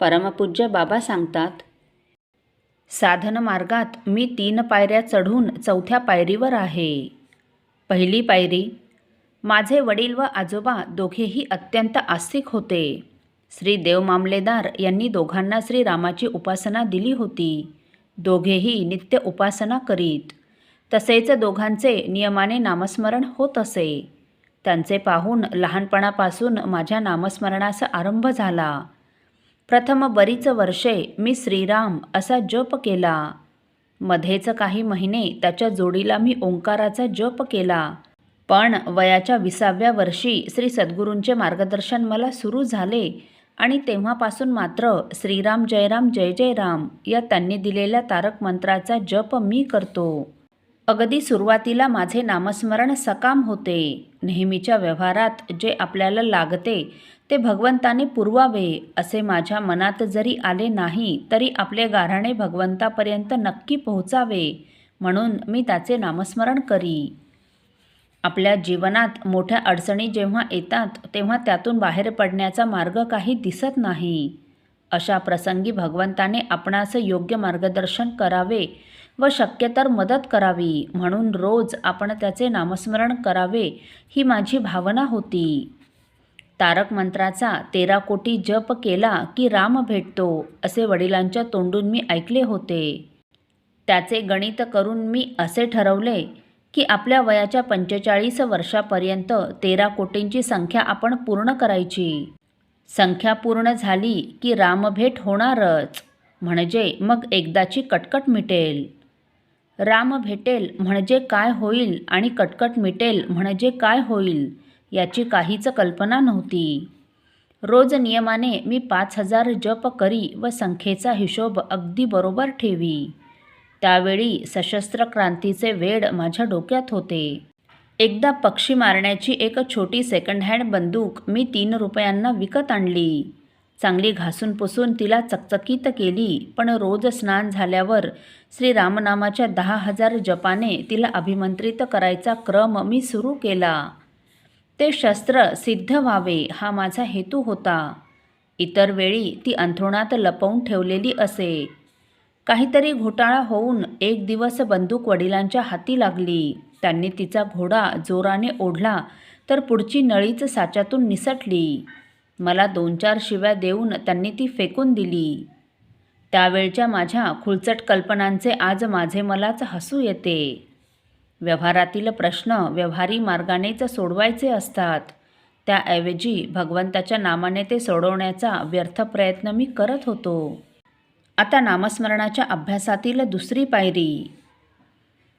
परमपूज्य बाबा सांगतात साधन मार्गात मी तीन पायऱ्या चढून चौथ्या पायरीवर आहे. पहिली पायरी माझे वडील व आजोबा दोघेही अत्यंत आस्तिक होते. श्री देव मामलेदार यांनी दोघांना श्रीरामाची उपासना दिली होती. दोघेही नित्य उपासना करीत. तसेच दोघांचे नियमाने नामस्मरण होत असे. त्यांचे पाहून लहानपणापासून माझ्या नामस्मरणास आरंभ झाला. प्रथम बरीच वर्षे मी श्रीराम असा जप केला. मध्येच काही महिने त्याच्या जोडीला मी ओंकाराचा जप केला. पण वयाच्या विसाव्या वर्षी श्री सद्गुरूंचे मार्गदर्शन मला सुरू झाले आणि तेव्हापासून मात्र श्रीराम जयराम जय जय राम या त्यांनी दिलेल्या तारक मंत्राचा जप मी करतो. अगदी सुरुवातीला माझे नामस्मरण सकाम होते. नेहमीच्या व्यवहारात जे आपल्याला लागते ते भगवंताने पुरवावे असे माझ्या मनात जरी आले नाही तरी आपले गाऱ्हाणे भगवंतापर्यंत नक्की पोहोचावे म्हणून मी त्याचे नामस्मरण करी. आपल्या जीवनात मोठ्या अडचणी जेव्हा येतात तेव्हा त्यातून बाहेर पडण्याचा मार्ग काही दिसत नाही. अशा प्रसंगी भगवंताने आपणास योग्य मार्गदर्शन करावे व शक्य तर मदत करावी. म्हणून रोज आपण त्याचे नामस्मरण करावे ही माझी भावना होती. तारक मंत्राचा तेरा कोटी जप केला की राम भेटतो असे वडिलांच्या तोंडून मी ऐकले होते. त्याचे गणित करून मी असे ठरवले की आपल्या वयाच्या पंचेचाळीस वर्षापर्यंत तेरा कोटींची संख्या आपण पूर्ण करायची. संख्या पूर्ण झाली की रामभेट होणारच. म्हणजे मग एकदाची कटकट मिटेल. राम भेटेल म्हणजे काय होईल आणि कटकट मिटेल म्हणजे काय होईल याची काहीच कल्पना नव्हती. रोज नियमाने मी पाच हजार जप करी व संख्येचा हिशोब अगदी बरोबर ठेवी. त्यावेळी सशस्त्र क्रांतीचे वेड माझ्या डोक्यात होते. एकदा पक्षी मारण्याची एक छोटी सेकंड हँड बंदूक मी तीन रुपयांना विकत आणली. चांगली घासून पुसून तिला चकचकीत केली पण रोज स्नान झाल्यावर श्रीरामनामाच्या दहा हजार जपाने तिला अभिमंत्रित करायचा क्रम मी सुरू केला. ते शस्त्र सिद्ध व्हावे हा माझा हेतू होता. इतर वेळी ती अंथरुणात लपवून ठेवलेली असे. काहीतरी घोटाळा होऊन एक दिवस बंदूक वडिलांच्या हाती लागली. त्यांनी तिचा घोडा जोराने ओढला तर पुढची नळीच साच्यातून निसटली. मला दोन चार शिव्या देऊन त्यांनी ती फेकून दिली. त्यावेळच्या माझ्या खुळचट कल्पनांचे आज माझे मलाच हसू येते. व्यवहारातील प्रश्न व्यवहारी मार्गानेच सोडवायचे असतात. त्याऐवजी भगवंताच्या नामाने ते सोडवण्याचा व्यर्थ प्रयत्न मी करत होतो. आता नामस्मरणाच्या अभ्यासातील दुसरी पायरी.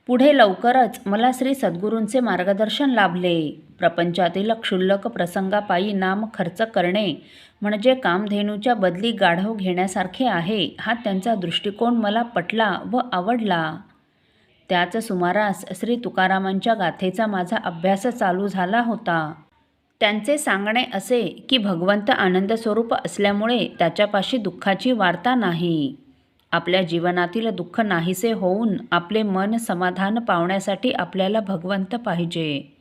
पुढे लवकरच मला श्री सद्गुरूंचे मार्गदर्शन लाभले. प्रपंचातील क्षुल्लक प्रसंगापायी नाम खर्च करणे म्हणजे कामधेनूच्या बदली गाढव घेण्यासारखे आहे हा त्यांचा दृष्टिकोन मला पटला व आवडला. त्याच सुमारास श्री तुकारामांच्या गाथेचा माझा अभ्यास चालू झाला होता. त्यांचे सांगणे असे की भगवंत आनंद स्वरूप असल्यामुळे त्याच्यापाशी दुःखाची वार्ता नाही. आपल्या जीवनातील दुःख नाहीसे होऊन आपले मन समाधान पावण्यासाठी आपल्याला भगवंत पाहिजे.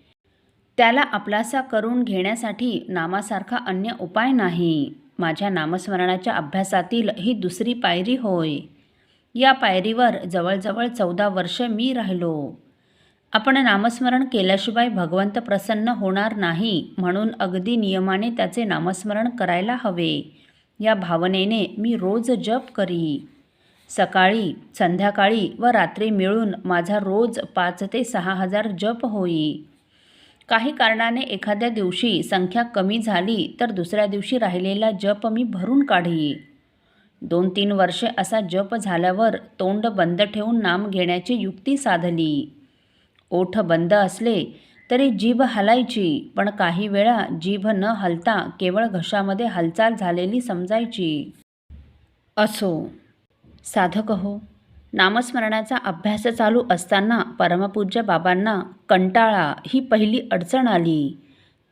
त्याला आपलासा करून घेण्यासाठी नामासारखा अन्य उपाय नाही. माझ्या नामस्मरणाच्या अभ्यासातील ही दुसरी पायरी होय. या पायरीवर जवळजवळ चौदा वर्ष मी राहिलो. आपण नामस्मरण केल्याशिवाय भगवंत प्रसन्न होणार नाही म्हणून अगदी नियमाने त्याचे नामस्मरण करायला हवे. या भावनेने मी रोज जप करी. सकाळी संध्याकाळी व रात्री मिळून माझा रोज पाच ते सहा हजार जप होई. काही कारणाने एखाद्या दिवशी संख्या कमी झाली तर दुसऱ्या दिवशी राहिलेला जप मी भरून काढी. दोन तीन वर्षे असा जप झाल्यावर तोंड बंद ठेवून नाम घेण्याची युक्ती साधली. ओठ बंद असले तरी जीभ हलायची पण काही वेळा जीभ न हलता केवळ घशामध्ये हालचाल झालेली समजायची. असो. साधक हो. नामस्मरणाचा अभ्यास चालू असताना परमपूज्य बाबांना कंटाळा ही पहिली अडचण आली.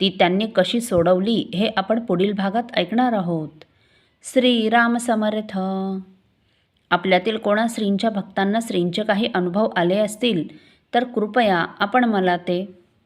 ती त्यांनी कशी सोडवली हे आपण पुढील भागात ऐकणार आहोत. श्रीराम समर्थ. आपल्यातील कोणा श्रींच्या भक्तांना श्रींचे काही अनुभव आले असतील तर कृपया आपण मला ते